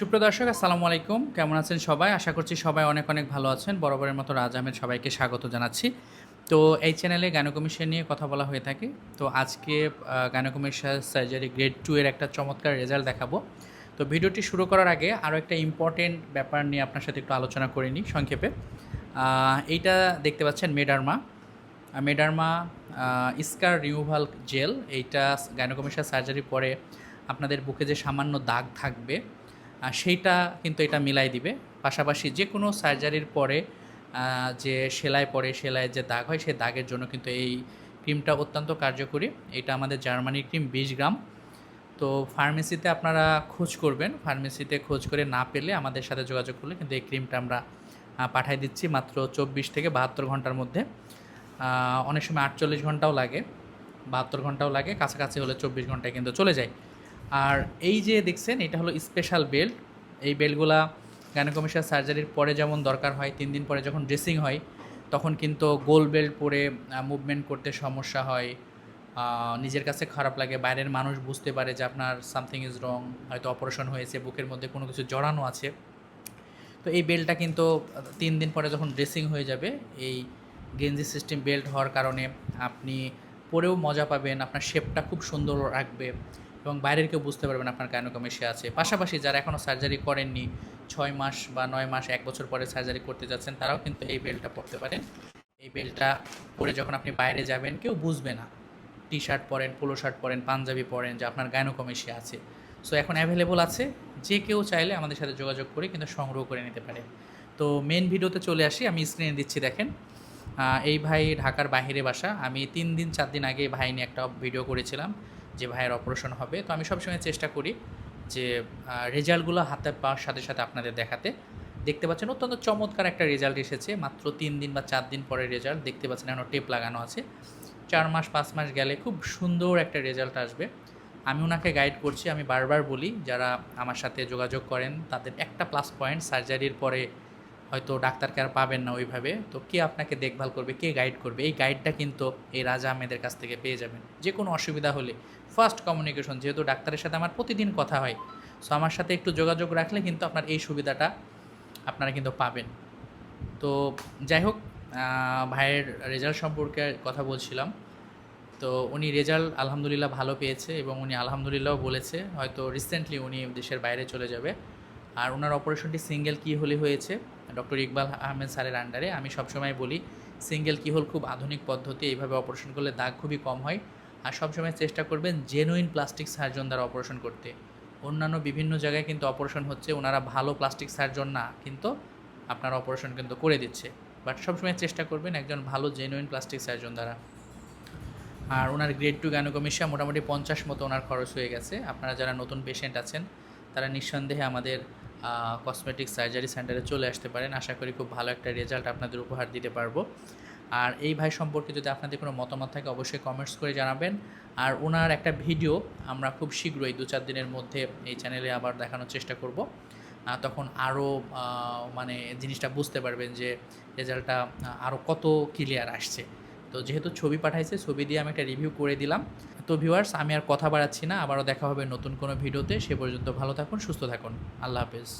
সুপ্রদর্শক, আসসালামু আলাইকুম। কেমন আছেন সবাই? আশা করছি সবাই অনেক অনেক ভালো আছেন। বরাবরের মতো রাজ আহমেদ সবাইকে স্বাগত জানাচ্ছি। তো এই চ্যানেলে গাইনোকমিশন নিয়ে কথা বলা হয়ে থাকে। তো আজকে গাইনোকমিশন সার্জারি গ্রেড টু এর একটা চমৎকার রেজাল্ট দেখাবো। তো ভিডিওটি শুরু করার আগে আরও একটা ইম্পর্টেন্ট ব্যাপার নিয়ে আপনার সাথে একটু আলোচনা করে নিই সংক্ষেপে। এইটা দেখতে পাচ্ছেন মেডার্মা। মেডার্মা স্কার রিমুভাল জেল। এইটা গাইনোকমিশন সার্জারি পরে আপনাদের বুকে যে সামান্য দাগ থাকবে আহ, সেইটা কিন্তু এটা মিলাই দিবে। পাশাপাশি যে কোনো সার্জারির পরে যে সেলাই পরে সেলাইয়ের যে দাগ হয় সেই দাগের জন্য কিন্তু এই ক্রিমটা অত্যন্ত কার্যকরী। এটা আমাদের জার্মানির ক্রিম বিশ গ্রাম। তো ফার্মেসিতে আপনারা খোঁজ করবেন। ফার্মেসিতে খোঁজ করে না পেলে আমাদের সাথে যোগাযোগ করলে কিন্তু এই ক্রিমটা আমরা পাঠিয়ে দিচ্ছি মাত্র চব্বিশ থেকে বাহাত্তর ঘণ্টার মধ্যে। অনেক সময় আটচল্লিশ ঘন্টাও লাগে। বাহাত্তর ঘন্টাও লাগে। কাছাকাছি হলে চব্বিশ ঘন্টায় কিন্তু চলে যায়। আর এই যে দেখছেন, এটা হলো স্পেশাল বেল্ট এই বেল্টগুলা গাইনোকমিশার সার্জারির পরে যেমন দরকার হয়, তিন দিন পরে যখন ড্রেসিং হয়, তখন কিন্তু গোল বেল্ট পরে মুভমেন্ট করতে সমস্যা হয়। নিজের কাছে খারাপ লাগে, বাইরের মানুষ বুঝতে পারে যে আপনার সামথিং ইজ রং হয়তো অপারেশন হয়েছে, বুকের মধ্যে কোনো কিছু জড়ানো আছে। তো এই বেল্টটা কিন্তু তিন দিন পরে যখন ড্রেসিং হয়ে যাবে, এই গেঞ্জি সিস্টেম বেল্ট হওয়ার কারণে আপনি পরেও মজা পাবেন, আপনার শেপটা খুব সুন্দর রাখবে। এবং বাইরের কেউ বুঝতে পারবেন আপনার গাইনোকমেশিয়া আছে। পাশাপাশি যারা এখনও সার্জারি করেননি, ছয় মাস বা নয় মাস, এক বছর পরে সার্জারি করতে যাচ্ছেন, তারাও কিন্তু এই বেল্টটা পরতে পারেন। এই বেল্টটা পরে যখন আপনি বাইরে যাবেন, কেউ বুঝবে না। টি শার্ট পরেন পোলো শার্ট পরেন, পাঞ্জাবি পরেন, যে আপনার গাইনোকমেশিয়া আছে। সো এখন অ্যাভেলেবল আছে। যে কেউ চাইলে আমাদের সাথে যোগাযোগ করে কিন্তু সংগ্রহ করে নিতে পারে। তো মেন ভিডিওতে চলে আসি। আমি স্ক্রিনে দিচ্ছি, দেখেন। এই ভাই ঢাকার বাইরে বাসা। আমি তিন দিন, চার দিন আগে ভাই নিয়ে একটা ভিডিও করেছিলাম। যে ভাইয়ের অপারেশন হবে, তো আমি সবসময় চেষ্টা করি যে রেজাল্টগুলো হাতে পাওয়ার সাথে সাথে আপনাদের দেখাতে। দেখতে পাচ্ছেন অত্যন্ত চমৎকার একটা রেজাল্ট এসেছে, মাত্র তিন দিন বা চার দিন পরে রেজাল্ট। দেখতে পাচ্ছেন এখন টেপ লাগানো আছে। চার মাস, পাঁচ মাস গেলে খুব সুন্দর একটা রেজাল্ট আসবে। আমি ওনাকে গাইড করছি, আমি বারবার বলি, যারা আমার সাথে যোগাযোগ করেন, তাদের একটা প্লাস পয়েন্ট সার্জারির পরে হয়তো ডাক্তারকে আর পাবেন না ওইভাবে। তো কে আপনাকে দেখভাল করবে, কে গাইড করবে? এই গাইডটা কিন্তু এই রাজা আহমেদের কাছ থেকে পেয়ে যাবেন। যে কোনো অসুবিধা হলে। ফার্স্ট কমিউনিকেশন যেহেতু ডাক্তারের সাথে আমার প্রতিদিন কথা হয়। সো আমার সাথে একটু যোগাযোগ রাখলে কিন্তু আপনার এই সুবিধাটা আপনারা কিন্তু পাবেন। তো যাই হোক ভাইয়ের রেজাল্ট সম্পর্কে কথা বলছিলাম। তো উনি রেজাল্ট আলহামদুলিল্লাহ ভালো পেয়েছে এবং উনি আলহামদুলিল্লাহ বলেছে। হয়তো রিসেন্টলি উনি দেশের বাইরে চলে যাবে। আর ওনার অপারেশনটি সিঙ্গেল কি হলে হয়েছে। ডক্টর ইকবাল আহমেদ স্যারের আন্ডারে আমি সবসময় বলি সিঙ্গেল কি হল খুব আধুনিক পদ্ধতি, এইভাবে অপারেশন করলে দাগ খুবই কম হয়। আর সবসময় চেষ্টা করবেন জেনুইন প্লাস্টিক সার্জন দ্বারা অপারেশন করতে। অন্যান্য বিভিন্ন জায়গায় কিন্তু অপারেশন হচ্ছে, ওনারা ভালো প্লাস্টিক সার্জন না, কিন্তু আপনার অপারেশন কিন্তু করে দিচ্ছে। বাট সবসময় চেষ্টা করবেন একজন ভালো জেনুইন প্লাস্টিক সার্জন দ্বারা। আর ওনার গ্রেড টু গ্যানোকমিশিয়া মোটামুটি পঞ্চাশ মতো ওনার খরচ হয়ে গেছে। আপনারা যারা নতুন পেশেন্ট আছেন, তারা নিঃসন্দেহে আমাদের কসমেটিক সার্জারি সেন্টারে চলে আসতে পারেন। আশা করি খুব ভালো একটা রেজাল্ট আপনাদের উপহার দিতে পারব। আর এই ভাই সম্পর্কে যদি আপনাদের কোনো মতামত থাকে, অবশ্যই কমেন্টস করে জানাবেন। আর ওনার একটা ভিডিও আমরা খুব শীঘ্রই দু চার দিনের মধ্যে এই চ্যানেলে আবার দেখানোর চেষ্টা করব। তখন আরও মানে জিনিসটা বুঝতে পারবেন যে রেজাল্টটা আরও কত ক্লিয়ার আসছে। তো যেহেতু ছবি পাঠাইছে, ছবি দিয়ে আমি একটা রিভিউ করে দিলাম। তো ভিউয়ার্স আমি আর কথা বাড়াচ্ছি না। আবারও দেখা হবে নতুন কোনো ভিডিওতে। সে পর্যন্ত ভালো থাকুন, সুস্থ থাকুন। আল্লাহ হাফেজ।